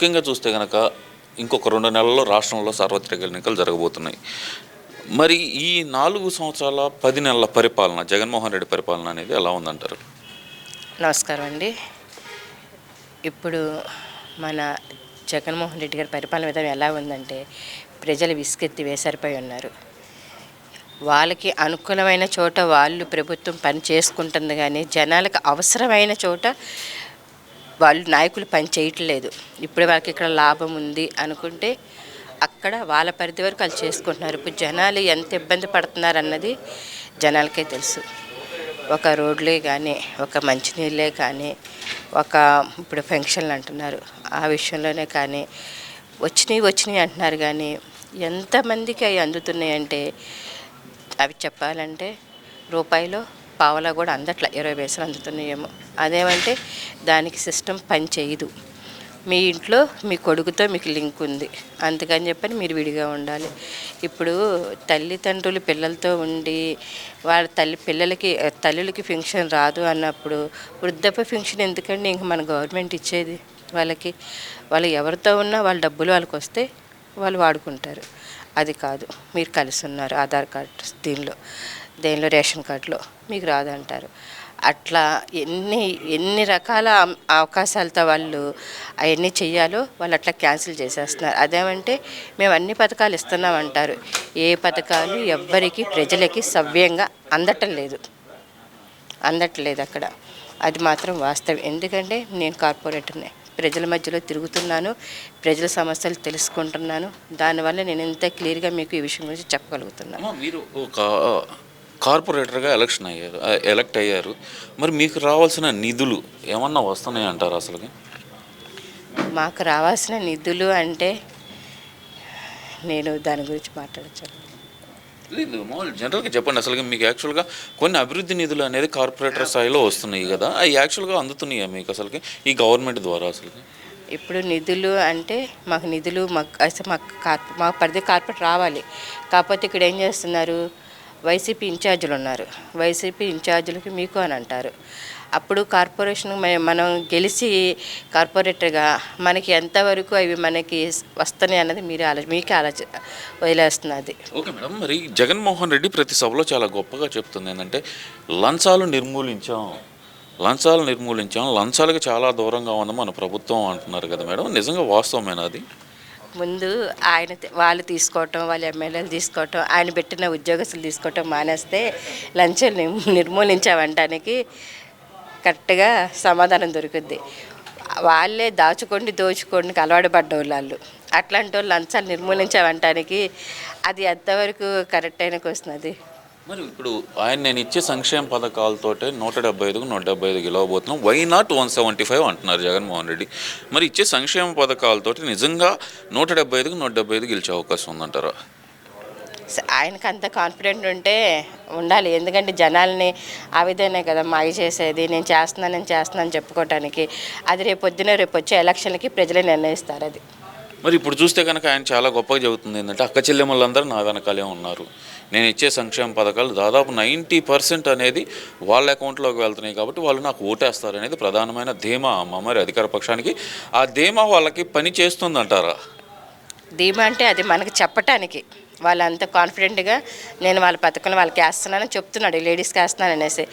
ముఖ్యంగా చూస్తే కనుక ఇంకొక రెండు నెలల్లో రాష్ట్రంలో సార్వత్రిక ఎన్నికలు జరగబోతున్నాయి. మరి ఈ నాలుగు సంవత్సరాల పది నెలల పరిపాలన జగన్మోహన్ రెడ్డి పరిపాలన అనేది ఎలా ఉందంటారు? నమస్కారం అండి. ఇప్పుడు మన జగన్మోహన్ రెడ్డి గారి పరిపాలన విధానం ఎలా ఉందంటే ప్రజలు విసుకెత్తి వేసరిపోయి ఉన్నారు. వాళ్ళకి అనుకూలమైన చోట వాళ్ళు ప్రభుత్వం పని చేసుకుంటుంది కానీ జనాలకు అవసరమైన చోట వాళ్ళు నాయకులు పని చేయట్లేదు. ఇప్పుడు వాళ్ళకి ఇక్కడ లాభం ఉంది అనుకుంటే అక్కడ వాళ్ళ పరిధి వరకు వాళ్ళు చేసుకుంటున్నారు. ఇప్పుడు జనాలు ఎంత ఇబ్బంది పడుతున్నారు అన్నది జనాలకే తెలుసు. ఒక రోడ్లే కానీ ఒక మంచినీళ్ళే కానీ ఒక ఇప్పుడు ఫంక్షన్లు అంటున్నారు. ఆ విషయంలోనే కానీ వచ్చినాయి వచ్చినాయి అంటున్నారు కానీ ఎంతమందికి అవి అందుతున్నాయంటే అవి చెప్పాలంటే రూపాయిలో పావలా కూడా అందట్ల ఇరవై పైసలు అందుతున్నాయేమో అదేమంటే దానికి సిస్టమ్ పని చేయదు. మీ ఇంట్లో మీ కొడుకుతో మీకు లింక్ ఉంది. అందుకని చెప్పని మీరు విడిగా ఉండాలి. ఇప్పుడు తల్లిదండ్రులు పిల్లలతో ఉండి వాళ్ళ తల్లి పిల్లలకి తల్లులకి ఫంక్షన్ రాదు అన్నప్పుడు వృద్ధప ఫంక్షన్ ఎందుకండి ఇంక మన గవర్నమెంట్ ఇచ్చేది? వాళ్ళకి వాళ్ళు ఎవరితో ఉన్నా వాళ్ళ డబ్బులు వాళ్ళకి వస్తే వాళ్ళు వాడుకుంటారు. అది కాదు. మీరు కలిసి ఉన్నారు ఆధార్ కార్డ్ దీనిలో. దేనిలో రేషన్ కార్డులో? మీకు రాదంటారు. అట్లా ఎన్ని ఎన్ని రకాల అవకాశాలతో వాళ్ళు అవన్నీ చెయ్యాలో వాళ్ళు అట్లా క్యాన్సిల్ చేసేస్తున్నారు. అదేమంటే మేము అన్ని పథకాలు ఇస్తున్నామంటారు. ఏ పథకాలు ఎవ్వరికి ప్రజలకి సవ్యంగా అందటం లేదు. అందట్లేదు అక్కడ. అది మాత్రం వాస్తవం. ఎందుకంటే నేను కార్పొరేటర్నే. ప్రజల మధ్యలో తిరుగుతున్నాను. ప్రజల సమస్యలు తెలుసుకుంటున్నాను. దానివల్ల నేను ఇంత క్లియర్గా మీకు ఈ విషయం గురించి చెప్పగలుగుతున్నాను. మీరు ఒక కార్పొరేటర్గా ఎలక్షన్ అయ్యారు ఎలక్ట్ అయ్యారు. మరి మీకు రావాల్సిన నిధులు ఏమన్నా వస్తున్నాయి అంటారు అసలుకి? మాకు రావాల్సిన నిధులు అంటే నేను దాని గురించి మాట్లాడచ్చాను లేదు మామూలు జనరల్గా చెప్పండి. అసలు మీకు యాక్చువల్గా కొన్ని అభివృద్ధి నిధులు అనేది కార్పొరేటర్ స్థాయిలో వస్తున్నాయి కదా. అవి యాక్చువల్గా అందుతున్నాయా మీకు అసలుకి? ఈ గవర్నమెంట్ ద్వారా అసలుకి? ఇప్పుడు నిధులు అంటే మాకు నిధులు మాకు అసలు మాకు కార్ప మా పరిధి కార్పొరేట్ రావాలి. కాకపోతే ఇక్కడ ఏం చేస్తున్నారు? వైసీపీ ఇన్ఛార్జీలు ఉన్నారు వైసీపీ ఇన్ఛార్జీలకి మీకు అని అంటారు. అప్పుడు కార్పొరేషన్ మనం గెలిచి కార్పొరేటర్గా మనకి ఎంతవరకు అవి మనకి వస్తున్నాయి అన్నది మీరు ఆలో మీకే ఆలోచ వదిలేస్తున్నది. ఓకే మేడం మరి జగన్మోహన్ రెడ్డి ప్రతి సభలో చాలా గొప్పగా చెప్తుంది ఏంటంటే లంచాలు నిర్మూలించాం లంచాలు నిర్మూలించాం లంచాలకు చాలా దూరంగా ఉంది మన ప్రభుత్వం అంటున్నారు కదా మేడం. నిజంగా వాస్తవమేనా అది? ముందు ఆయన వాళ్ళు తీసుకోవటం వాళ్ళ ఎమ్మెల్యేలు తీసుకోవటం ఆయన పెట్టిన ఉద్యోగస్తులు తీసుకోవటం మానేస్తే లంచం నిర్మూలించామంటానికి కరెక్ట్గా సమాధానం దొరుకుద్ది. వాళ్ళే దాచుకోండి దోచుకోండి అలవాటు పడ్డవాళ్ళు వాళ్ళు. అట్లాంటి వాళ్ళు లంచాలు నిర్మూలించామంటానికి అది ఎంతవరకు కరెక్ట్ అయిన క్వశ్చన్ అది? మరి ఇప్పుడు ఆయన నేను ఇచ్చే సంక్షేమ పథకాలతోటే నూట డెబ్బై ఐదుకు నూట డెబ్బై ఐదు ఇవ్వబోతున్నాం why not one seventy five అంటున్నారు జగన్మోహన్ రెడ్డి. మరి ఇచ్చే సంక్షేమ పథకాలతోటి నిజంగా నూట డెబ్బై ఐదుకు నూట డెబ్బై ఐదు గెలిచే అవకాశం ఉందంటారా? ఆయనకు అంత కాన్ఫిడెంట్ ఉంటే ఉండాలి. ఎందుకంటే జనాల్ని ఆ విధంగా కదా మాయ చేసేది నేను చేస్తున్నాను నేను చేస్తున్నాను చెప్పుకోవటానికి అది రేపు పొద్దున రేపు వచ్చే ఎలక్షన్లకి ప్రజలే నిర్ణయిస్తారు అది. మరి ఇప్పుడు చూస్తే కనుక ఆయన చాలా గొప్పగా చెబుతుంది ఏంటంటే అక్క చెల్లెమ్మలందరూ నా వెనకాలే ఉన్నారు. నేను ఇచ్చే సంక్షేమ పథకాలు దాదాపు నైంటీ పర్సెంట్ అనేది వాళ్ళ అకౌంట్లోకి వెళ్తున్నాయి కాబట్టి వాళ్ళు నాకు ఓటేస్తారు అనేది ప్రధానమైన ధీమా అమ్మ. మరి అధికార పక్షానికి ఆ ధీమా వాళ్ళకి పని చేస్తుందంటారా? ధీమా అంటే అది మనకి చెప్పటానికి. వాళ్ళు కాన్ఫిడెంట్గా నేను వాళ్ళ పథకంలో వాళ్ళకి వేస్తున్నానని చెప్తున్నాడు లేడీస్కి వేస్తున్నాను అనేసి.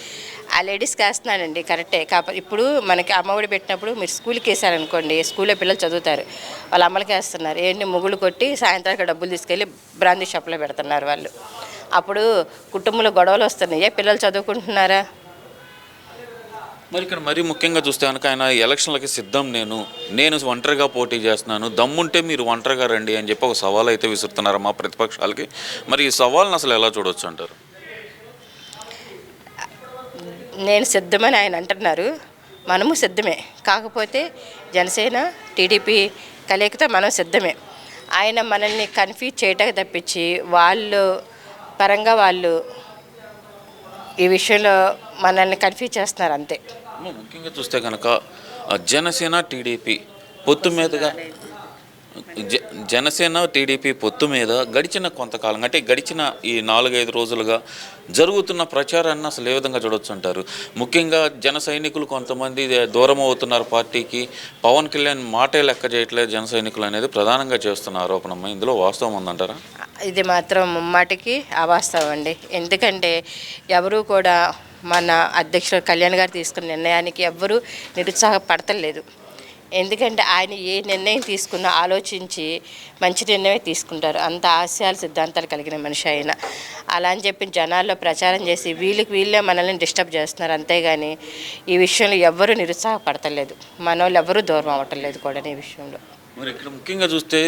ఆ లేడీస్కి వేస్తున్నానండి కరెక్టే కాకపోతే ఇప్పుడు మనకి అమ్మఒడి పెట్టినప్పుడు మీరు స్కూల్కి వేసారనుకోండి స్కూల్లో పిల్లలు చదువుతారు వాళ్ళ అమ్మలకి వేస్తున్నారు. ఏంటి ముగ్గులు కొట్టి సాయంత్రానికి డబ్బులు తీసుకెళ్ళి బ్రాందీ షాప్లో పెడుతున్నారు వాళ్ళు. అప్పుడు కుటుంబంలో గొడవలు వస్తున్నాయి? పిల్లలు చదువుకుంటున్నారా? మరి ఇక్కడ మరీ ముఖ్యంగా చూస్తే కనుక ఆయన ఎలక్షన్లకి సిద్ధం నేను. నేను ఒంటరిగా పోటీ చేస్తున్నాను. దమ్ముంటే మీరు ఒంటరిగా రండి అని చెప్పి ఒక సవాల్ అయితే విసురుతున్నారు మా ప్రతిపక్షాలకి. మరి ఈ సవాల్ని అసలు ఎలా చూడొచ్చు అంటారు? నేను సిద్ధమని ఆయన అంటున్నారు. మనము సిద్ధమే. కాకపోతే జనసేన టీడీపీ కలయికతో మనం సిద్ధమే. ఆయన మనల్ని కన్ఫ్యూజ్ చేయటం తప్పించి వాళ్ళు పరంగా వాళ్ళు ఈ విషయంలో మనల్ని కన్ఫ్యూజ్ చేస్తున్నారు అంతే. ముఖ్యంగా చూస్తే కనుక జనసేన టీడీపీ పొత్తు మీదుగా జ- జనసేన టీడీపీ పొత్తు మీద గడిచిన కొంతకాలం అంటే గడిచిన ఈ నాలుగైదు రోజులుగా జరుగుతున్న ప్రచారాన్ని అసలు ఏ విధంగా చూడొచ్చు అంటారు ముఖ్యంగా జన సైనికులు కొంతమంది దూరం అవుతున్నారు పార్టీకి. పవన్ కళ్యాణ్ మాటే లెక్క చేయట్లేదు జన సైనికులు అనేది ప్రధానంగా చేస్తున్న ఆరోపణ ఇందులో వాస్తవం ఉందంటారా? ఇది మాత్రం ముమ్మాటికి అవాస్తవం అండి. ఎందుకంటే ఎవరు కూడా మన అధ్యక్షుడు కళ్యాణ్ గారు తీసుకున్న నిర్ణయానికి ఎవ్వరూ నిరుత్సాహపడతలేదు. ఎందుకంటే ఆయన ఏ నిర్ణయం తీసుకున్నా ఆలోచించి మంచి నిర్ణయమే తీసుకుంటారు. అంత ఆశయాలు సిద్ధాంతాలు కలిగిన మనిషి ఆయన. అలా అని చెప్పి జనాల్లో ప్రచారం చేసి వీళ్ళకి వీళ్ళే మనల్ని డిస్టర్బ్ చేస్తున్నారు. అంతేగాని ఈ విషయంలో ఎవ్వరూ నిరుత్సాహపడతలేదు. మన వాళ్ళు ఎవరూ దూరం అవ్వటం లేదు కూడా ఈ విషయంలో. మరి ఇక్కడ ముఖ్యంగా చూస్తే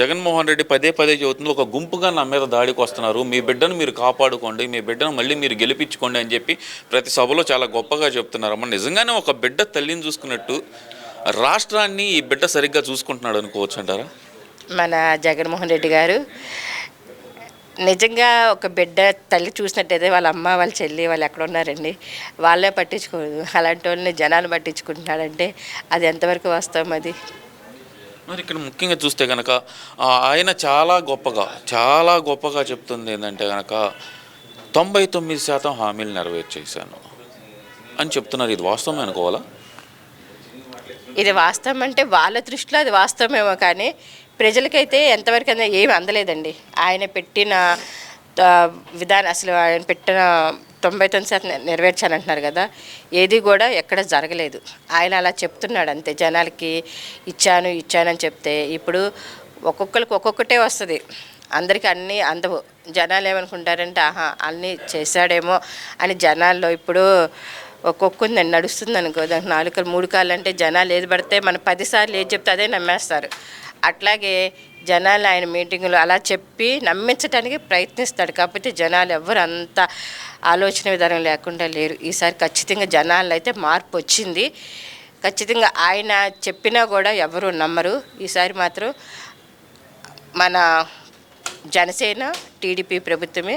జగన్మోహన్ రెడ్డి పదే పదే చెబుతుంది ఒక గుంపుగా నా మీద దాడికి వస్తున్నారు. మీ బిడ్డను మీరు కాపాడుకోండి మీ బిడ్డను మళ్ళీ మీరు గెలిపించుకోండి అని చెప్పి ప్రతి సభలో చాలా గొప్పగా చెప్తున్నారు. అమ్మ నిజంగానే ఒక బిడ్డ తల్లిని చూసుకున్నట్టు రాష్ట్రాన్ని ఈ బిడ్డ సరిగ్గా చూసుకుంటున్నాడు అనుకోవచ్చు అంటారా మన జగన్మోహన్ రెడ్డి గారు నిజంగా ఒక బిడ్డ తల్లి చూసినట్టయితే వాళ్ళ అమ్మ వాళ్ళ చెల్లి వాళ్ళు ఎక్కడ ఉన్నారండి? వాళ్ళే పట్టించుకోదు అలాంటి వాళ్ళని జనాలు పట్టించుకుంటున్నాడంటే అది ఎంతవరకు వాస్తవం అది? మరి ఇక్కడ ముఖ్యంగా చూస్తే కనుక ఆయన చాలా గొప్పగా చాలా గొప్పగా చెప్తుంది ఏంటంటే కనుక తొంభై తొమ్మిది శాతం హామీలు నెరవేర్చేశాను అని చెప్తున్నారు. ఇది వాస్తవమే అనుకోవాలా? ఇది వాస్తవం అంటే వాళ్ళ దృష్టిలో అది వాస్తవమేమో కానీ ప్రజలకైతే ఎంతవరకు అయినా ఏమి అందలేదండి. ఆయన పెట్టిన విధానం అసలు ఆయన పెట్టిన తొంభై తొమ్మిది శాతం నెరవేర్చానంటున్నారు కదా. ఏది కూడా ఎక్కడ జరగలేదు. ఆయన అలా చెప్తున్నాడు అంతే. జనాలకి ఇచ్చాను ఇచ్చానని చెప్తే ఇప్పుడు ఒక్కొక్కరికి ఒక్కొక్కటే వస్తుంది. అందరికీ అన్నీ అందవు. జనాలు ఏమనుకుంటారంటే ఆహా అన్నీ చేశాడేమో అని జనాల్లో ఇప్పుడు ఒక్కొక్కరు నేను నడుస్తుంది అనుకో దానికి నాలుగు మూడు కాళ్ళు అంటే జనాలు ఏది పడితే మన పదిసార్లు ఏది చెప్తే అదే నమ్మేస్తారు. అట్లాగే జనాలు ఆయన మీటింగులు అలా చెప్పి నమ్మించడానికి ప్రయత్నిస్తాడు. కాకపోతే జనాలు ఎవ్వరు అంత ఆలోచన విధానం లేకుండా లేరు. ఈసారి ఖచ్చితంగా జనాలు అయితే మార్పు వచ్చింది. ఖచ్చితంగా ఆయన చెప్పినా కూడా ఎవరు నమ్మరు. ఈసారి మాత్రం మన జనసేన టీడీపీ ప్రభుత్వమే